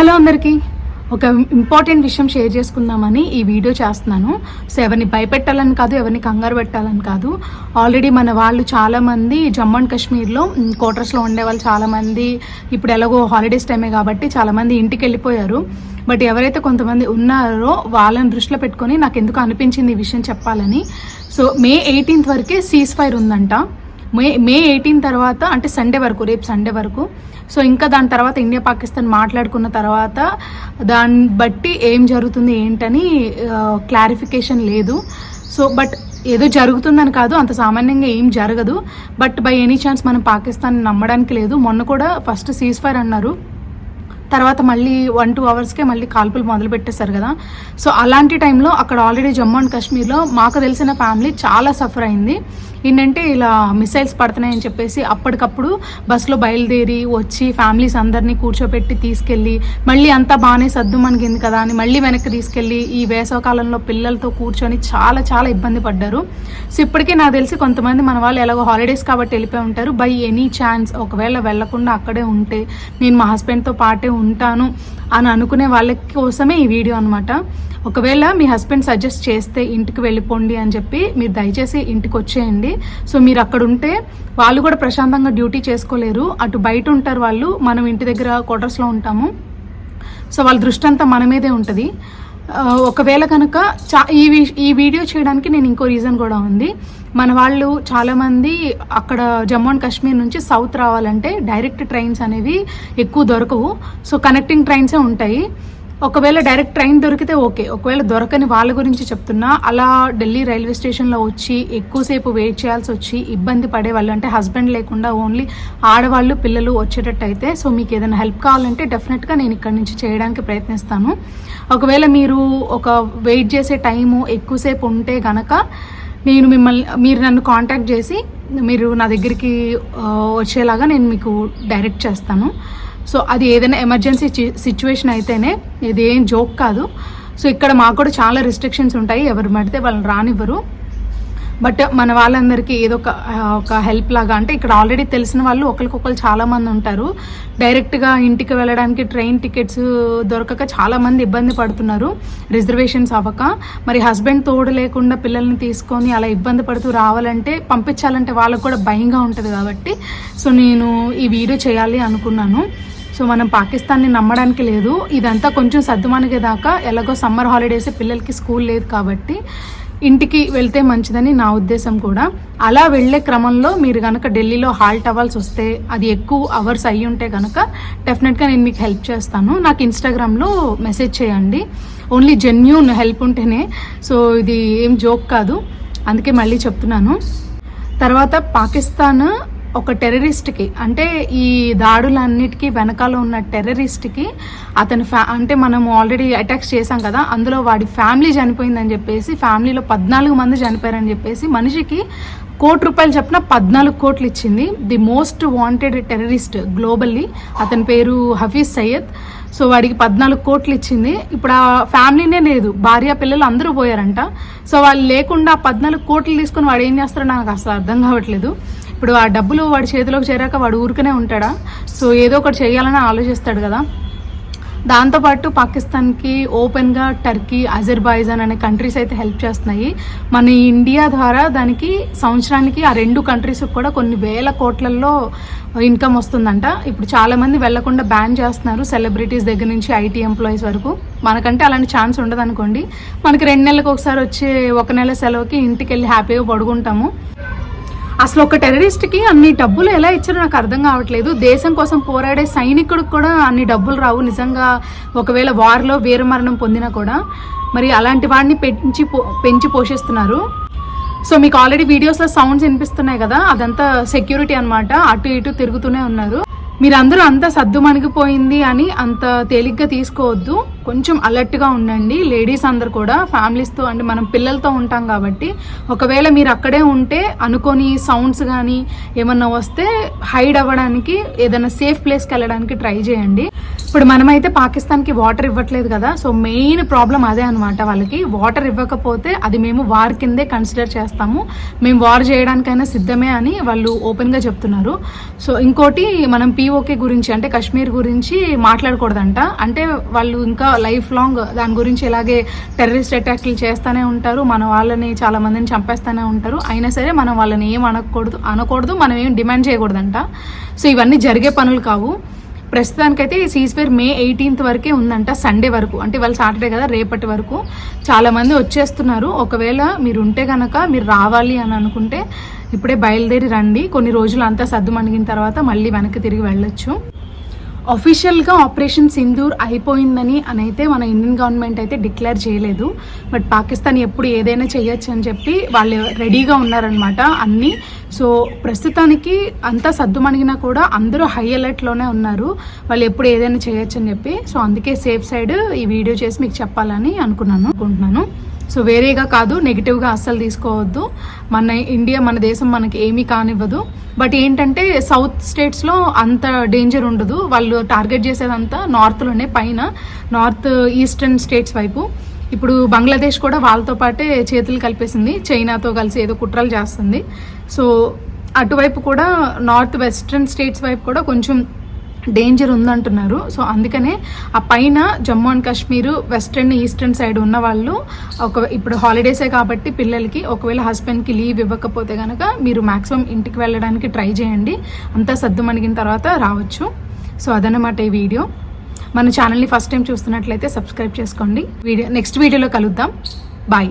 Hello అందరికీ. ఒక important విషయం షేర్ చేసుకుందామని ఈ వీడియో చేస్తున్నాను. సో ఎవరిని భయపెట్టాలని కాదు ఎవరిని కంగారు పెట్టాలని కాదు. ఆల్రెడీ మన వాళ్ళు చాలామంది జమ్మూ అండ్ కాశ్మీర్లో క్వార్టర్స్లో ఉండే వాళ్ళు చాలామంది ఇప్పుడు ఎలాగో హాలిడేస్ టైమే కాబట్టి చాలామంది ఇంటికి వెళ్ళిపోయారు. బట్ ఎవరైతే కొంతమంది ఉన్నారో వాళ్ళని దృష్టిలో పెట్టుకొని నాకు ఎందుకు అనిపించింది ఈ విషయం చెప్పాలని. సో మే ఎయిటీన్త్ వరకే సీజ్ ఫైర్ ఉందంట. మే మే ఎయిటీన్ తర్వాత అంటే సండే వరకు రేపు సండే వరకు. సో ఇంకా దాని తర్వాత ఇండియా పాకిస్తాన్ మాట్లాడుకున్న తర్వాత దాన్ని బట్టి ఏం జరుగుతుంది ఏంటని క్లారిఫికేషన్ లేదు. సో బట్ ఏదో జరుగుతుందని కాదు అంత సామాన్యంగా ఏం జరగదు. బట్ బై ఎనీ ఛాన్స్ మనం పాకిస్తాన్ నమ్మడానికి లేదు. మొన్న కూడా ఫస్ట్ సీజ్ ఫైర్ అన్నారు. తర్వాత మళ్ళీ వన్ టూ అవర్స్కే మళ్ళీ కాల్పులు మొదలు పెట్టేశారు కదా. సో అలాంటి టైంలో అక్కడ ఆల్రెడీ జమ్మూ అండ్ కాశ్మీర్లో మాకు తెలిసిన ఫ్యామిలీ చాలా సఫర్ అయింది. ఏంటంటే ఇలా మిసైల్స్ పడుతున్నాయని చెప్పేసి అప్పటికప్పుడు బస్సులో బయలుదేరి వచ్చి ఫ్యామిలీస్ అందరినీ కూర్చోపెట్టి తీసుకెళ్ళి మళ్ళీ అంతా బాగానే సర్దు మనకింది కదా అని మళ్ళీ వెనక్కి తీసుకెళ్ళి ఈ వేసవకాలంలో పిల్లలతో కూర్చొని చాలా చాలా ఇబ్బంది పడ్డారు. సో ఇప్పటికే నాకు తెలిసి కొంతమంది మన వాళ్ళు ఎలాగో హాలిడేస్ కాబట్టి వెళ్ళిపోయి ఉంటారు. బై ఎనీ ఛాన్స్ ఒకవేళ వెళ్ళకుండా అక్కడే ఉంటే నేను మా హస్బెండ్తో పాటే ఉంటాను అని అనుకునే వాళ్ళ కోసమే ఈ వీడియో అనమాట ఒకవేళ మీ హస్బెండ్ సజెస్ట్ చేస్తే ఇంటికి వెళ్ళిపోండి అని చెప్పి మీరు దయచేసి ఇంటికి వచ్చేయండి. సో మీరు అక్కడ ఉంటే వాళ్ళు కూడా ప్రశాంతంగా డ్యూటీ చేసుకోలేరు. అటు బయట ఉంటారు వాళ్ళు. మనం ఇంటి దగ్గర క్వార్టర్స్లో ఉంటాము. సో వాళ్ళ దృష్టి అంతా మన మీదే ఉంటుంది. ఒకవేళ కనుక చా ఈ ఈ వీడియో చేయడానికి నేను ఇంకో రీజన్ కూడా ఉంది. మన వాళ్ళు చాలామంది అక్కడ జమ్మూ అండ్ కాశ్మీర్ నుంచి సౌత్ రావాలంటే డైరెక్ట్ ట్రైన్స్ అనేవి ఎక్కువ దొరకవు. సో కనెక్టింగ్ ట్రైన్సే ఉంటాయి. ఒకవేళ డైరెక్ట్ ట్రైన్ దొరికితే ఓకే. ఒకవేళ దొరకని వాళ్ళ గురించి చెప్తున్నా అలా ఢిల్లీ రైల్వే స్టేషన్లో వచ్చి ఎక్కువసేపు వెయిట్ చేయాల్సి వచ్చి ఇబ్బంది పడే వాళ్ళు అంటే హస్బెండ్ లేకుండా ఓన్లీ ఆడవాళ్ళు పిల్లలు వచ్చేటట్టు అయితే సో మీకు ఏదైనా హెల్ప్ కావాలంటే డెఫినెట్గా నేను ఇక్కడ నుంచి చేయడానికి ప్రయత్నిస్తాను. ఒకవేళ మీరు ఒక వెయిట్ చేసే టైము ఎక్కువసేపు ఉంటే గనక నేను మిమ్మల్ని మీరు నన్ను కాంటాక్ట్ చేసి మీరు నా దగ్గరికి వచ్చేలాగా నేను మీకు డైరెక్ట్ చేస్తాను. సో అది ఏదైనా ఎమర్జెన్సీ సిచ్యువేషన్ అయితేనే ఇది ఏం జోక్ కాదు. సో ఇక్కడ మాకు కూడా చాలా రిస్ట్రిక్షన్స్ ఉంటాయి. ఎవరు పడితే వాళ్ళని రానివ్వరు. బట్ మన వాళ్ళందరికీ ఏదో ఒక ఒక హెల్ప్ లాగా. అంటే ఇక్కడ ఆల్రెడీ తెలిసిన వాళ్ళు ఒకరికొకరు చాలామంది ఉంటారు. డైరెక్ట్గా ఇంటికి వెళ్ళడానికి ట్రైన్ టికెట్స్ దొరకక చాలామంది ఇబ్బంది పడుతున్నారు. రిజర్వేషన్స్ అవ్వక. మరి హస్బెండ్ తోడు లేకుండా పిల్లల్ని తీసుకొని అలా ఇబ్బంది పడుతూ రావాలంటే పంపించాలంటే వాళ్ళకు కూడా భయంగా ఉంటుంది కాబట్టి సో నేను ఈ వీడియో చేయాలి అనుకున్నాను. సో మనం పాకిస్తాన్ని నమ్మడానికి లేదు. ఇదంతా కొంచెం సర్దుమణిగేదాకా ఎలాగో సమ్మర్ హాలిడేస్ పిల్లలకి స్కూల్ లేదు కాబట్టి ఇంటికి వెళ్తే మంచిదని నా ఉద్దేశం కూడా. అలా వెళ్ళే క్రమంలో మీరు కనుక ఢిల్లీలో హాల్ట్ అవ్వాల్సి వస్తే అది ఎక్కువ అవర్స్ అయ్యి ఉంటే కనుక డెఫినెట్గా నేను మీకు హెల్ప్ చేస్తాను. నాకు ఇన్స్టాగ్రామ్లో మెసేజ్ చేయండి. ఓన్లీ జెన్యున్ హెల్ప్ ఉంటేనే. సో ఇది ఏం జోక్ కాదు. అందుకే మళ్ళీ చెప్తున్నాను. తర్వాత పాకిస్తాన్ ఒక టెర్రరిస్ట్కి అంటే ఈ దాడులన్నిటికీ వెనకాల ఉన్న టెర్రరిస్ట్కి అతని ఫ్యా అంటే మనం ఆల్రెడీ అటాక్స్ చేశాం కదా అందులో వాడి ఫ్యామిలీ చనిపోయిందని చెప్పేసి ఫ్యామిలీలో పద్నాలుగు మంది చనిపోయారని చెప్పేసి మనిషికి కోటి రూపాయలు చెప్పిన పద్నాలుగు కోట్లు ఇచ్చింది. The most wanted terrorist globally. అతని పేరు హఫీజ్ సయ్యద్. సో వాడికి పద్నాలుగు కోట్లు ఇచ్చింది. ఇప్పుడు ఆ ఫ్యామిలీనే లేదు. భార్య పిల్లలు అందరూ పోయారంట. సో వాళ్ళు లేకుండా పద్నాలుగు కోట్లు తీసుకుని వాడు ఏం చేస్తారో నాకు అసలు అర్థం కావట్లేదు. ఇప్పుడు ఆ డబ్బులు వాడి చేతిలోకి చేరాక వాడు ఊరికనే ఉంటాడా? సో ఏదో ఒకటి చేయాలని ఆలోచిస్తాడు కదా. దాంతోపాటు పాకిస్తాన్కి ఓపెన్గా టర్కీ అజర్బైజాన్ అనే కంట్రీస్ అయితే హెల్ప్ చేస్తున్నాయి. మన ఇండియా ద్వారా దానికి సంవత్సరానికి ఆ రెండు కంట్రీస్ కూడా కొన్ని వేల కోట్లలో ఇన్కమ్ వస్తుందంట. ఇప్పుడు చాలా మంది వెళ్ళకుండా బ్యాన్ చేస్తున్నారు సెలబ్రిటీస్ దగ్గర నుంచి ఐటీ ఎంప్లాయీస్ వరకు. మనకంటే అలాంటి ఛాన్స్ ఉండదు అనుకోండి. మనకి రెండు నెలలకు ఒకసారి వచ్చే ఒక నెల సెలవుకి ఇంటికి వెళ్ళి హ్యాపీగా పడుకుంటాము. అసలు ఒక టెర్రరిస్ట్కి అన్ని డబ్బులు ఎలా ఇచ్చారో నాకు అర్థం కావట్లేదు. దేశం కోసం పోరాడే సైనికుడికి కూడా అన్ని డబ్బులు రావు. నిజంగా ఒకవేళ వార్లో వీరమరణం పొందినా కూడా మరి అలాంటి వాడిని పెంచి పో- పెంచి పోషిస్తున్నారు. సో మీకు ఆల్రెడీ వీడియోస్లో సౌండ్స్ వినిపిస్తున్నాయి కదా? అదంతా సెక్యూరిటీ అనమాట అటు ఇటు తిరుగుతూనే ఉన్నారు. మీరందరూ అంత సద్దు మణిగిపోయింది అని అంత తేలిగ్గా తీసుకోవద్దు. కొంచెం అలర్ట్గా ఉండండి. లేడీస్ అందరు కూడా ఫ్యామిలీస్తో అంటే మనం పిల్లలతో ఉంటాం కాబట్టి ఒకవేళ మీరు అక్కడే ఉంటే అనుకోని సౌండ్స్ కానీ ఏమన్నా వస్తే హైడ్ అవ్వడానికి ఏదైనా సేఫ్ ప్లేస్కి వెళ్ళడానికి ట్రై చేయండి. ఇప్పుడు మనమైతే పాకిస్తాన్కి వాటర్ ఇవ్వట్లేదు కదా సో మెయిన్ ప్రాబ్లం అదే అనమాట వాళ్ళకి. వాటర్ ఇవ్వకపోతే అది మేము వార్ కిందే కన్సిడర్ చేస్తాము. మేము వార్ చేయడానికైనా సిద్ధమే అని వాళ్ళు ఓపెన్గా చెప్తున్నారు. సో ఇంకోటి మనం పీఓకే గురించి అంటే కాశ్మీర్ గురించి మాట్లాడకూడదంట. అంటే వాళ్ళు ఇంకా లైఫ్ లాంగ్ దాని గురించి ఇలాగే టెర్రరిస్ట్ అటాక్లు చేస్తూనే ఉంటారు. మన వాళ్ళని చాలా మందిని చంపేస్తూనే ఉంటారు. అయినా సరే మనం వాళ్ళని ఏం అనకూడదు అనకూడదు మనం ఏం డిమాండ్ చేయకూడదంట. సో ఇవన్నీ జరిగే పనులు కావు. ప్రస్తుతానికైతే ఈ సీజ్ఫేర్ మే ఎయిటీన్త్ వరకే ఉందంట సండే వరకు. అంటే వాళ్ళు సాటర్డే కదా రేపటి వరకు. చాలామంది వచ్చేస్తున్నారు. ఒకవేళ మీరు ఉంటే కనుక మీరు రావాలి అని అనుకుంటే ఇప్పుడే బయలుదేరి రండి. కొన్ని రోజులు అంతా సర్దు మణిగిన తర్వాత మళ్ళీ వెనక్కి తిరిగి వెళ్ళొచ్చు. అఫీషియల్గా ఆపరేషన్ సింధూర్ అయిపోయిందని అని అయితే మన ఇండియన్ గవర్నమెంట్ అయితే డిక్లేర్ చేయలేదు. బట్ పాకిస్తాన్ ఎప్పుడు ఏదైనా చేయొచ్చు అని చెప్పి వాళ్ళు రెడీగా ఉన్నారనమాట అన్నీ. సో ప్రస్తుతానికి అంతా సర్దుమణిగినా కూడా అందరూ హై అలర్ట్లోనే ఉన్నారు. వాళ్ళు ఎప్పుడు ఏదైనా చేయొచ్చు అని చెప్పి. సో అందుకే సేఫ్ సైడ్ ఈ వీడియో చేసి మీకు చెప్పాలని అనుకున్నాను అనుకుంటున్నాను. సో వేరేగా కాదు నెగిటివ్గా అస్సలు తీసుకోవద్దు. మన ఇండియా మన దేశం మనకి ఏమీ కానివ్వదు. బట్ ఏంటంటే సౌత్ స్టేట్స్లో అంత డేంజర్ ఉండదు. వాళ్ళు టార్గెట్ చేసేదంతా నార్త్లోనే పైన నార్త్ ఈస్టర్న్ స్టేట్స్ వైపు. ఇప్పుడు బంగ్లాదేశ్ కూడా వాళ్ళతో పాటే చేతులు కలిపేసింది. చైనాతో కలిసి ఏదో కుట్రలు చేస్తుంది. సో అటువైపు కూడా నార్త్ వెస్ట్రన్ స్టేట్స్ వైపు కూడా కొంచెం డేంజర్ ఉందంటున్నారు. సో అందుకనే ఆ పైన Jammu and Kashmir western eastern side ఉన్న వాళ్ళు ఒక ఇప్పుడు హాలిడేసే కాబట్టి పిల్లలకి ఒకవేళ హస్బెండ్కి లీవ్ ఇవ్వకపోతే కనుక మీరు మ్యాక్సిమం ఇంటికి వెళ్ళడానికి ట్రై చేయండి. అంతా సర్దు మణిగిన తర్వాత రావచ్చు. సో అదనమాట ఈ వీడియో. మన ఛానల్ని ఫస్ట్ టైం చూస్తున్నట్లయితే సబ్స్క్రైబ్ చేసుకోండి. వీడియో నెక్స్ట్ వీడియోలో కలుద్దాం. బాయ్.